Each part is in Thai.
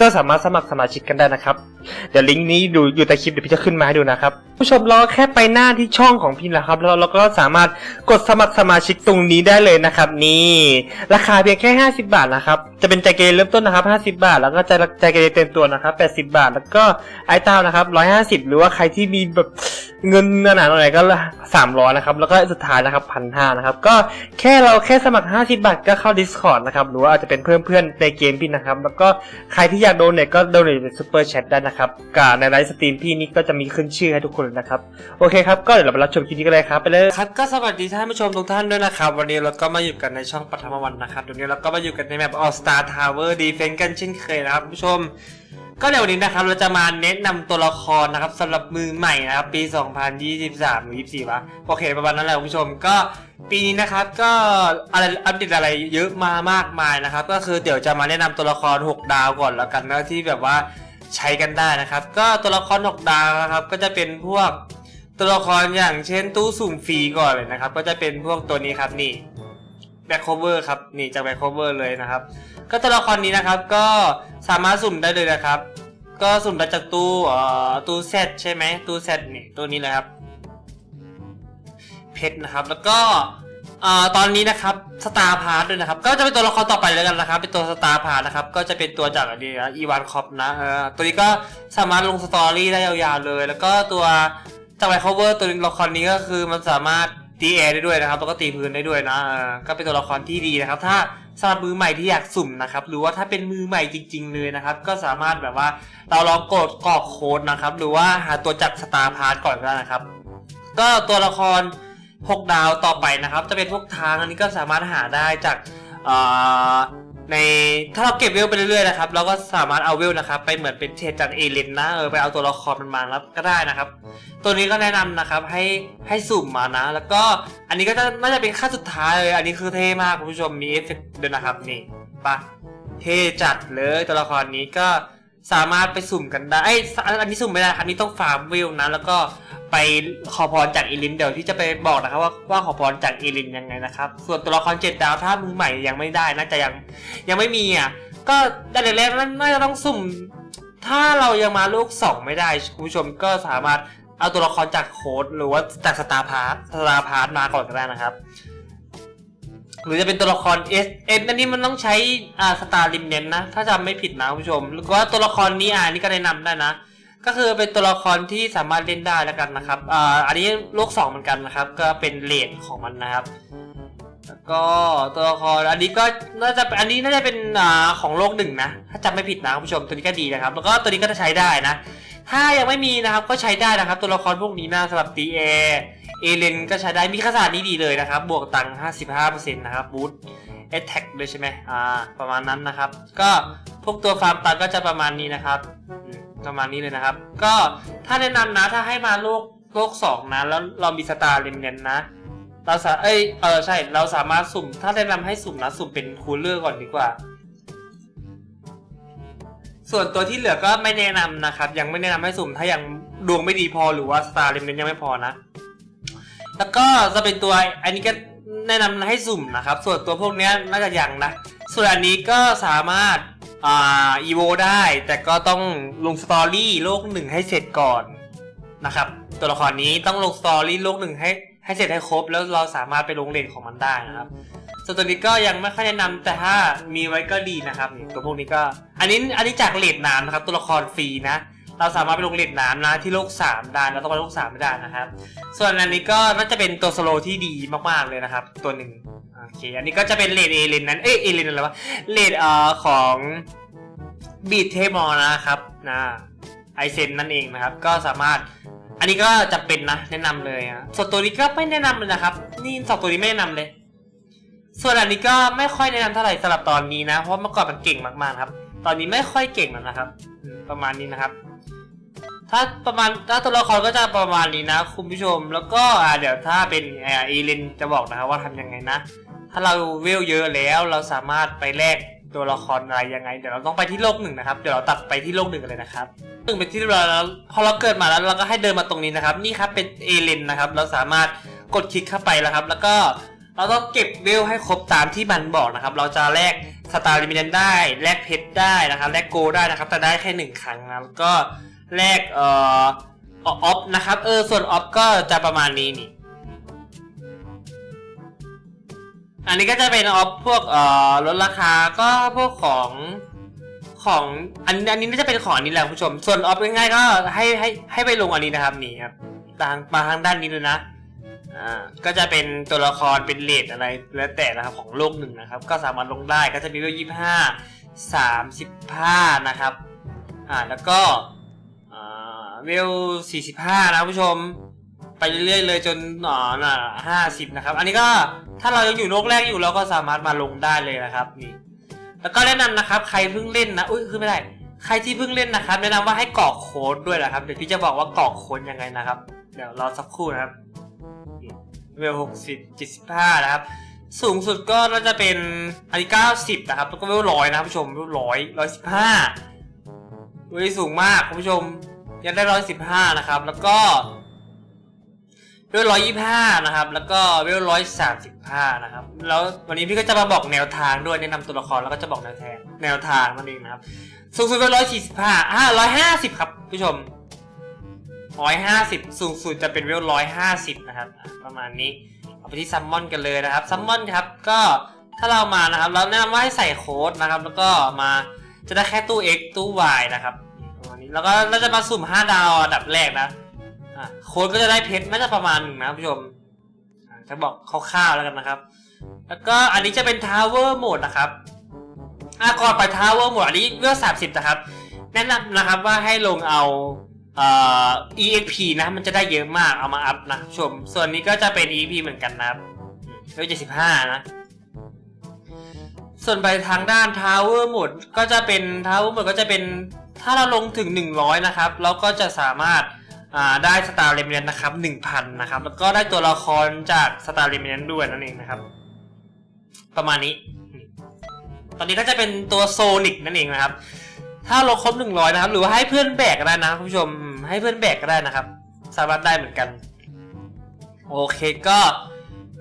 ก็สามารถสมัครสมาชิกกันได้นะครับ เดี๋ยวลิงก์นี้ดูอยู่ใต้คลิปเดี๋ยวพี่จะขึ้นมาให้ดูนะครับ ผู้ชมรอแค่ไปหน้าที่ช่องของพี่นะครับ แล้วเราก็สามารถกดสมัครสมาชิกตรงนี้ได้เลยนะครับ นี่ราคาเพียงแค่ 50 บาทนะครับ จะเป็นใจเกเริ่มต้นนะครับ 50 บาท แล้วก็ใจใจเกเต็มตัวนะครับ80 บาท แล้วก็ไอเต้านะครับ 150 หรือว่าใครที่มีแบบเงินหนาๆหน่อยก็300นะครับ แล้วก็สุดท้ายนะครับพันห้านะครับ ก็แค่เราแค่สมัคร 50 บาทก็เข้า Discord นะครับ หรือว่าอาจจะเป็นเพื่อนเพื่อนๆในเกมพี่นะครับ แล้วก็ใครที่อยากโดนเนี่ยก็โดนเนซูเปอร์แชทได้นะครับกาในไลฟ์สตรีมพี่นี่ก็จะมีขึ้นชื่อให้ทุกคนนะครับ โอเคครับ ก็เดี๋ยวเราไปรับชมคลิปนี้กันเลยครับไปเลยครับก็สวัสดีท่านผู้ชมทุกท่านด้วยนะครับ วันนี้เราก็มาอยู่กันในช่องปฐมวันนะครับวันนี้เราก็มาอยู่กันในแมป All Star Tower Defense กันเช่นเคยนะครับผู้ชม ก็เดี๋ยววันนี้นะครับเราจะมาแนะนำตัวละครนะครับสำหรับมือใหม่นะครับปี 2023 หรือ 24วะโอเคประมาณนั้นแหละคุณผู้ชมก็ปีนี้นะครับก็อะไรอัปเดตอะไรเยอะมามากมายนะครับ ก็คือเดี๋ยวจะมาแนะนำตัวละคร 6 ดาวก่อนแล้วกันนะที่แบบว่าใช้กันได้นะครับ ก็ตัวละคร 6 ดาวนะครับก็จะเป็นพวกตัวละครอย่างเช่นตู้สุ่มฟรีก่อนเลยนะครับ ก็จะเป็นพวกตัวนี้ครับนี่ แบ็คโคเวอร์ครับนี่จากแบ็คโคเวอร์เลยนะครับ ก็ตัวละครนี้นะครับก็สามารถสุ่มได้เลยนะครับ ก็สุ่มได้จากตู้เอ่อตู้เซตใช่ไหมตู้เซตนี่ตัวนี้เลยครับเพชรนะครับแล้วก็เอ่อตอนนี้นะครับสตาร์พาร์ทด้วยนะครับ ก็จะเป็นตัวละครต่อไปแล้วกันนะครับ เป็นตัวสตาร์พาร์ทนะครับ ก็จะเป็นตัวจากอันนี้นะอีวานคอปนะเออตัวนี้ก็สามารถลงสตอรี่ได้ยาวๆเลย แล้วก็ตัวจากไวคเวอร์ตัวละครนี้ก็คือมันสามารถ ตีแอร์ได้ด้วยนะครับแล้วก็ตีพื้นได้ด้วยนะก็เป็นตัวละครที่ดีนะครับ ถ้าสำหรับมือใหม่ที่อยากสุ่มนะครับหรือว่าถ้าเป็นมือใหม่จริง ๆ เลยนะครับ ก็สามารถแบบว่าเราลองกดกรอกโค้ดนะครับ หรือว่าหาตัวจากสตาร์พาร์ทก่อนก็ได้นะครับ ก็ตัวละคร6ดาวต่อไปนะครับ จะเป็นพวกทางอันนี้ก็สามารถหาได้จากอ่อ ในถ้าเราเก็บเวลไปเรื่อยๆนะครับเราก็สามารถเอาเวลนะครับไปเหมือนเป็นเทรดจากเอเลนนะเออไปเอาตัวละครมันมาแล้วก็ได้นะครับ ตัวนี้ก็แนะนำนะครับให้ให้สุ่มมานะ แล้วก็อันนี้ก็จะน่าจะเป็นขั้นสุดท้ายเลยอันนี้คือเท่มากคุณผู้ชมมีเอฟเฟกต์ด้วยนะครับนี่ปะเท่จัดเลยตัวละครนี้ก็ สามารถไปสุ่มกันได้เอ้ยอันนี้สุ่มไม่ได้ครับอันนี้ต้องฟาร์มวิวนะ แล้วก็ไปขอพรจากเอลินเดี๋ยวที่จะไปบอกนะครับว่าว่าขอพรจากเอลินยังไงนะครับ ส่วนตัวละครเจ็ดดาวถ้ามือใหม่ยังไม่ได้น่าจะยังยังไม่มีอะก็ได้แรกน่าจะต้องสุ่ม ถ้าเรายังมาลูกสองไม่ได้คุณผู้ชมก็สามารถเอาตัวละครจากโค้ดหรือว่าจากสตาร์พาร์ทสตาร์พาร์ทมาก่อนก็ได้นะครับ หรือจะเป็นตัวละคร S S อันนี้มันต้องใช้อ่าสตาร์ลิมเน้นนะ ถ้าจำไม่ผิดนะคุณผู้ชม หรือว่าตัวละครนี้อ่านี่ก็แนะนำได้นะ ก็คือเป็นตัวละครที่สามารถเล่นได้แล้วกันนะครับอ่าอันนี้โลกสองเหมือนกันนะครับ ก็เป็นเลดของมันนะครับแล้วก็ตัวละครอันนี้ก็น่าจะอันนี้น่าจะเป็นอ่าของโลกหนึ่งนะ ถ้าจำไม่ผิดนะคุณผู้ชมตัวนี้ก็ดีนะครับ แล้วก็ตัวนี้ก็จะใช้ได้นะ ถ้ายังไม่มีนะครับก็ใช้ได้นะครับ ตัวละครพวกนี้นะสำหรับตีเอเอเลนก็ใช้ได้มีขนาดนี้ดีเลยนะครับ บวกตังค์55%นะครับบูทเอทแทกด้วยใช่ไหมอ่าประมาณนั้นนะครับ ก็พวกตัวฟาร์มตังก็จะประมาณนี้นะครับประมาณนี้เลยนะครับ ก็ถ้าแนะนำนะถ้าให้มาโลกโลกสองนะแล้วเรามีสตาร์เลมเนนนะเราสาเอ้ยเออใช่เราสามารถสุ่ม ถ้าแนะนำให้สุ่มนะสุ่มเป็นคูลเลอร์ก่อนดีกว่า ส่วนตัวที่เหลือก็ไม่แนะนำนะครับ ยังไม่แนะนำให้สุ่มถ้ายังดวงไม่ดีพอหรือว่าสตาร์เลมเนนยังไม่พอนะ แล้วก็จะเป็นตัวอันนี้ก็แนะนำให้สุ่มนะครับ ส่วนตัวพวกเนี้ยน่าจะยังนะ ส่วนอันนี้ก็สามารถอ่าอีโวได้ แต่ก็ต้องลงสตอรี่โลกหนึ่งให้เสร็จก่อนนะครับ ตัวละครนี้ต้องลงสตอรี่โลกหนึ่งให้ให้เสร็จให้ครบ แล้วเราสามารถไปลงเลนของมันได้นะครับ ส่วนตัวนี้ก็ยังไม่ค่อยแนะนำแต่ถ้ามีไว้ก็ดีนะครับ ตัวพวกนี้ก็ อันนี้อันนี้จากเลดน้ำนะครับ ตัวละครฟรีนะ เราสามารถไปลงเลดน้ำนะที่โลก3ได้เราต้องไปโลก3ไม่ได้นะครับ ส่วนอันนี้ก็น่าจะเป็นตัวสโลที่ดีมากๆเลยนะครับ ตัวหนึ่งโอเคอันนี้ก็จะเป็นเลดเอเลนนั้นเอยเอเลนอะไรวะเลดเอ่อของบีทเทมอนะครับนะไอเซนนั่นเองนะครับ ก็สามารถอันนี้ก็จำเป็นนะแนะนำเลยอะส่วนตัวนี้ก็ไม่แนะนำเลยนะครับ นี่สองตัวนี้ไม่แนะนำเลย ส่วนอันนี้ก็ไม่ค่อยแนะนำเท่าไหร่สำหรับตอนนี้นะ เพราะเมื่อก่อนมันเก่งมากๆครับ ตอนนี้ไม่ค่อยเก่งแล้วนะครับ ประมาณนี้นะครับ ถ้าประมาณถ้าตัวละครก็จะประมาณนี้นะ คุณผู้ชม แล้วก็เดี๋ยวถ้าเป็นเอเลนจะบอกนะครับว่าทำยังไงนะ ถ้าเราเวลเยอะแล้วเราสามารถไปแลกตัวละครอะไรยังไง เดี๋ยวเราต้องไปที่โลกหนึ่งนะครับ เดี๋ยวเราตัดไปที่โลกหนึ่งกันเลยนะครับหนึ่งเป็นที่เรียบร้อยแล้วพอเราเกิดมาแล้วเราก็ให้เดินมาตรงนี้นะครับ นี่ครับเป็นเอเลนนะครับ เราสามารถกดคลิกเข้าไปแล้วครับ แล้วก็ เราต้องเก็บเวลให้ครบตามที่มันบอกนะครับ เราจะแลกสตาร์ลิมิเนนได้ แลกเพชรได้นะครับ แลกโกได้นะครับ แต่ได้แค่หนึ่งครั้งนะก็แลกเอ่อออฟนะครับ เออ ส่วนออฟก็จะประมาณนี้นี่ อันนี้ก็จะเป็นออฟพวกเอ่อลดราคาก็พวกของของอันอันนี้น่าจะเป็นของอันนี้แหละคุณผู้ชม ส่วนออฟง่ายๆก็ให้ให้ให้ไปลงอันนี้นะครับนี่ครับทางมาทางด้านนี้เลยนะ อ่าก็จะเป็นตัวละครเป็นเลดอะไรแล้วแต่นะครับของโลกหนึ่งนะครับ ก็สามารถลงได้ก็จะมีเวลยี่ห้าสามสิบห้านะครับอ่าแล้วก็เวลสี่สิบห้านะผู้ชมไปเรื่อยๆเลยจนหนอน่ะห้าสิบนะครับ อันนี้ก็ถ้าเรายังอยู่โลกแรกอยู่เราก็สามารถมาลงได้เลยนะครับนี่แล้วก็แนะนำนะครับ ใครเพิ่งเล่นนะอุ้ยคือไม่ได้ใครที่เพิ่งเล่นนะครับ แนะนำว่าให้กรอกโค้ดด้วยนะครับเดี๋ยวพี่จะบอกว่ากรอกโค้ดยังไงนะครับ เดี๋ยวรอสักครู่นะครับ เวลหกสิบเจ็ดสิบห้านะครับ สูงสุดก็น่าจะเป็นอันนี้เก้าสิบนะครับ แล้วก็เวลร้อยนะครับผู้ชมเวลร้อยร้อยสิบห้าเวลสูงมากคุณผู้ชมยังได้ร้อยสิบห้านะครับ แล้วก็เวลร้อยยี่ห้านะครับ แล้วก็เวลร้อยสามสิบห้านะครับ แล้ววันนี้พี่ก็จะมาบอกแนวทางด้วยแนะนำตัวละครแล้วก็จะบอกแนวทางแนวทางนั่นเองนะครับ สูงสุดเวลร้อยสี่สิบห้าอ่าร้อยห้าสิบครับผู้ชม ร้อยห้าสิบสูงสุดจะเป็นเวลร้อยห้าสิบนะครับ ประมาณนี้ เอาไปที่ซัมมอนกันเลยนะครับ ซัมมอนครับ ก็ถ้าเรามานะครับ เราแนะนำว่าให้ใส่โค้ดนะครับ แล้วก็มาจะได้แค่ตู้ X ตู้ Y นะครับประมาณนี้ แล้วก็เราจะมาสุ่มห้าดาวอันดับแรกนะะโค้ดก็จะได้เพชรน่าจะประมาณหนึ่งนะผู้ชม จะบอกคร่าวๆแล้วกันนะครับ แล้วก็อันนี้จะเป็นทาวเวอร์โหมดนะครับอะก่อนไปทาวเวอร์โหมดอันนี้เวลสามสิบนะครับ แนะนำนะครับว่าให้ลงเอา เอ่อ EXP นะมันจะได้เยอะมากเอามาอัพนะชม ส่วนนี้ก็จะเป็น EXP เหมือนกันนะครับเวลเจ็ดสิบห้านะ ส่วนไปทางด้าน Tower Mode ก็จะเป็น Tower Mode ก็จะเป็นถ้าเราลงถึง 100 นะครับ เราก็จะสามารถได้สตาร์เรมิเนนนะครับหนึ่งพันนะครับ แล้วก็ได้ตัวละครจากสตาร์เรมิเนนด้วยนั่นเองนะครับ ประมาณนี้ ตอนนี้ก็จะเป็นตัวโซนิกนั่นเองนะครับ ถ้าเราครบหนึ่งร้อยนะครับ หรือว่าให้เพื่อนแบกก็ได้นะคุณผู้ชมให้เพื่อนแบกก็ได้นะครับ สามารถได้เหมือนกัน โอเคก็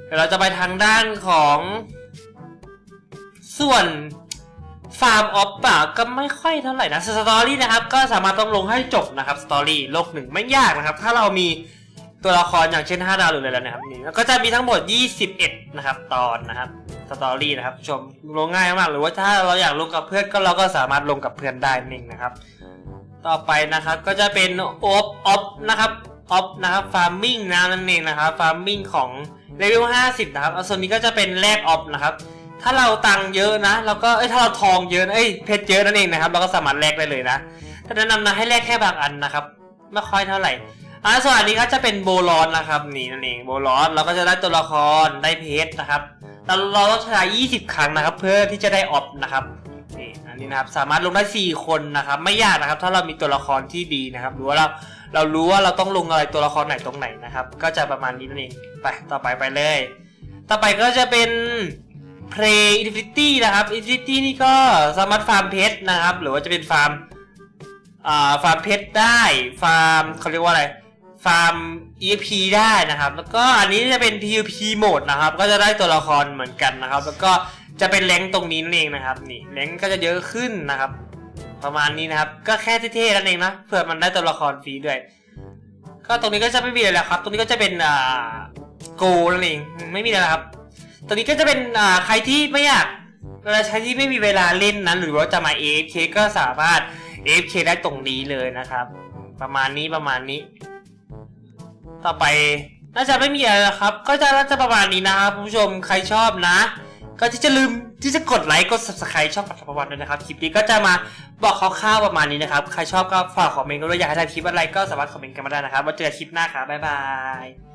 เดี๋ยวเราจะไปทางด้านของ ส่วนฟาร์มออฟป่าก็ไม่ค่อยเท่าไหร่นะสตอรี่นะครับ ก็สามารถต้องลงให้จบนะครับสตอรี่โลกหนึ่งไม่ยากนะครับ ถ้าเรามีตัวละครอย่างเช่น 5 ดาวหรืออะไรแล้วนะครับนี่ก็จะมีทั้งหมด 21 นะครับ ตอนนะครับ สตอรี่นะครับชมลงง่ายมากหรือว่าถ้าเราอยากลงกับเพื่อนก็เราก็สามารถลงกับเพื่อนได้นั่นเองนะครับ ต่อไปนะครับก็จะเป็นออฟออฟนะครับออฟนะครับฟาร์มิงนะนั่นเองนะครับฟาร์มิงของเลเวล50 นะครับเอาส่วนนี้ก็จะเป็นแลกออฟนะครับถ้าเราตังค์เยอะนะแล้วก็เอ้ยถ้าเราทองเยอะนะเอ้ยเพชรเยอะนั่นเองนะครับเราก็สามารถแลกได้เลยนะถ้าแนะนำนะให้แลกแค่บางอันนะครับไม่ค่อยเท่าไหร่อ่าส่วนอันนี้ก็จะเป็นโบลอนนะครับนี่นั่นเองโบลอนเราก็จะได้ตัวละครได้เพชรนะครับ เราเราต้องใช้20 ครั้งนะครับ เพื่อที่จะได้ออฟนะครับนี่อันนี้นะครับสามารถลงได้ 4 คนนะครับ ไม่ยากนะครับ ถ้าเรามีตัวละครที่ดีนะครับหรือว่าเราเรารู้ว่าเราต้องลงอะไรตัวละครไหนตรงไหนนะครับ ก็จะประมาณนี้นั่นเองไปต่อไปไปเลย ต่อไปก็จะเป็น Play Infinity นะครับ Infinity นี่ก็สามารถฟาร์มเพชรนะครับ หรือว่าจะเป็นฟาร์มอ่าฟาร์มเพชรได้ฟาร์มเขาเรียกว่าอะไร ฟาร์ม EXP ได้นะครับ แล้วก็อันนี้จะเป็น PVP โหมดนะครับ ก็จะได้ตัวละครเหมือนกันนะครับ แล้วก็จะเป็นแรงตรงนี้นั่นเองนะครับ นี่แรงก็จะเยอะขึ้นนะครับ ประมาณนี้นะครับ ก็แค่เท่ๆนั่นเองนะ เผื่อมันได้ตัวละครฟรีด้วย ก็ตรงนี้ก็จะไม่มีอะไรแล้วครับ ตรงนี้ก็จะเป็นอ่าโกนั่นเอง ไม่มีอะไรแล้วครับตัวนี้ก็จะเป็นอ่าใครที่ไม่อยากเวลาใช้ที่ไม่มีเวลาเล่นนั้นหรือว่าจะมา AFK ก็สามารถ AFK ได้ตรงนี้เลยนะครับ ประมาณนี้ประมาณนี้ ต่อไปน่าจะไม่มีอะไรแล้วครับ ก็จะน่าจะประมาณนี้นะครับคุณผู้ชมใครชอบนะ ก็ที่จะลืมที่จะกดไลค์กด subscribe ช่องปัตตประวัติด้วยนะครับคลิปนี้ก็จะมาบอกคร่าวๆประมาณนี้นะครับ ใครชอบก็ฝากคอมเมนต์กันด้วยอยากให้ทำคลิปอะไรก็สามารถคอมเมนต์กันมาได้นะครับไว่าเจอคลิปหน้าครับบ๊ายบาย